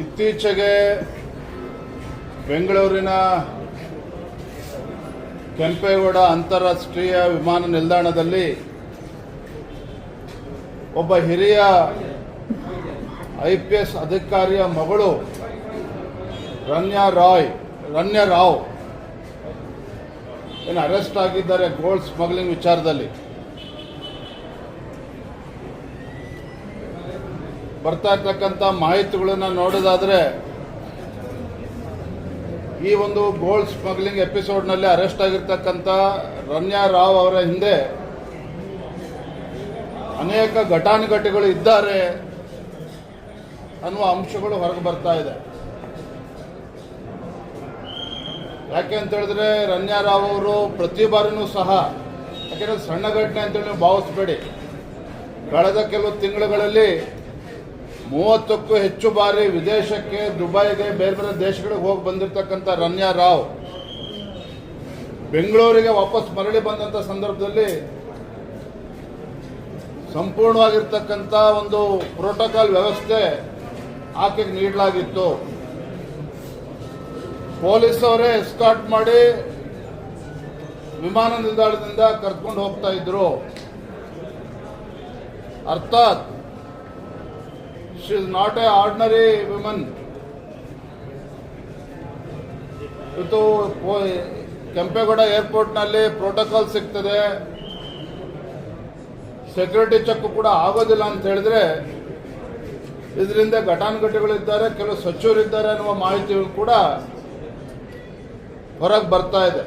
ಇತ್ತೀಚೆಗೆ ಬೆಂಗಳೂರಿನ ಕೆಂಪೇಗೌಡ ಅಂತಾರಾಷ್ಟ್ರೀಯ ವಿಮಾನ ನಿಲ್ದಾಣದಲ್ಲಿ ಒಬ್ಬ ಹಿರಿಯ ಐ ಪಿ ಎಸ್ ಅಧಿಕಾರಿಯ ಮಗಳು ರನ್ಯಾ ರಾಯ್, ರನ್ಯಾ ರಾವ್, ಏನು ಅರೆಸ್ಟ್ ಆಗಿದ್ದಾರೆ ಗೋಲ್ಡ್ ಸ್ಮಗ್ಲಿಂಗ್ ವಿಚಾರದಲ್ಲಿ. ಬರ್ತಾ ಇರ್ತಕ್ಕಂಥ ಮಾಹಿತಿಗಳನ್ನು ನೋಡೋದಾದರೆ, ಈ ಒಂದು ಗೋಲ್ಡ್ ಸ್ಮಗ್ಲಿಂಗ್ ಎಪಿಸೋಡ್ನಲ್ಲಿ ಅರೆಸ್ಟ್ ಆಗಿರ್ತಕ್ಕಂಥ ರಮ್ಯಾ ರಾವ್ ಅವರ ಹಿಂದೆ ಅನೇಕ ಘಟಾನುಘಟಿಗಳು ಇದ್ದಾರೆ ಅನ್ನುವ ಅಂಶಗಳು ಹೊರಗೆ ಬರ್ತಾ ಇದೆ. ಯಾಕೆ ಅಂತ ಹೇಳಿದ್ರೆ ರನ್ಯಾ ರಾವ್ ಅವರು ಪ್ರತಿ ಬಾರಿನೂ ಸಹ, ಯಾಕೆಂದ್ರೆ ಸಣ್ಣ ಘಟನೆ ಅಂತೇಳಿ ನೀವು ಭಾವಿಸ್ಬೇಡಿ. ಕಳೆದ ಕೆಲವು ತಿಂಗಳುಗಳಲ್ಲಿ ಮೂವತ್ತಕ್ಕೂ ಹೆಚ್ಚು ಬಾರಿ ವಿದೇಶಕ್ಕೆ, ದುಬೈಗೆ, ಬೇರೆ ಬೇರೆ ದೇಶಗಳಿಗೆ ಹೋಗಿ ಬಂದಿರತಕ್ಕಂಥ ರನ್ಯಾ ರಾವ್ ಬೆಂಗಳೂರಿಗೆ ವಾಪಸ್ ಮರಳಿ ಬಂದಂಥ ಸಂದರ್ಭದಲ್ಲಿ ಸಂಪೂರ್ಣವಾಗಿರ್ತಕ್ಕಂಥ ಒಂದು ಪ್ರೋಟೋಕಾಲ್ ವ್ಯವಸ್ಥೆ ಆಕೆಗೆ ನೀಡಲಾಗಿತ್ತು. ಪೊಲೀಸ್ ಅವರೇ ಎಸ್ಕಾಟ್ ಮಾಡಿ ವಿಮಾನ ನಿಲ್ದಾಣದಿಂದ ಕರ್ಕೊಂಡು ಹೋಗ್ತಾ ಇದ್ರು. ಅರ್ಥಾತ್ she is not a ordinary woman ಇವತ್ತು ಕೆಂಪೇಗೌಡ ಏರ್ಪೋರ್ಟ್ನಲ್ಲಿ ಪ್ರೋಟೋಕಾಲ್ ಸಿಗ್ತದೆ ಸೆಕ್ಯೂರಿಟಿ ಚೆಕ್ ಕೂಡ ಆಗೋದಿಲ್ಲ ಅಂತ ಹೇಳಿದ್ರೆ ಇದರಿಂದ ಘಟಾನುಘಟಿಗಳಿದ್ದಾರೆ ಕೆಲವು ಸಚಿವರಿದ್ದಾರೆ ಅನ್ನುವ ಮಾಹಿತಿಗಳು ಕೂಡ ಹೊರಗೆ ಬರ್ತಾ ಇದೆ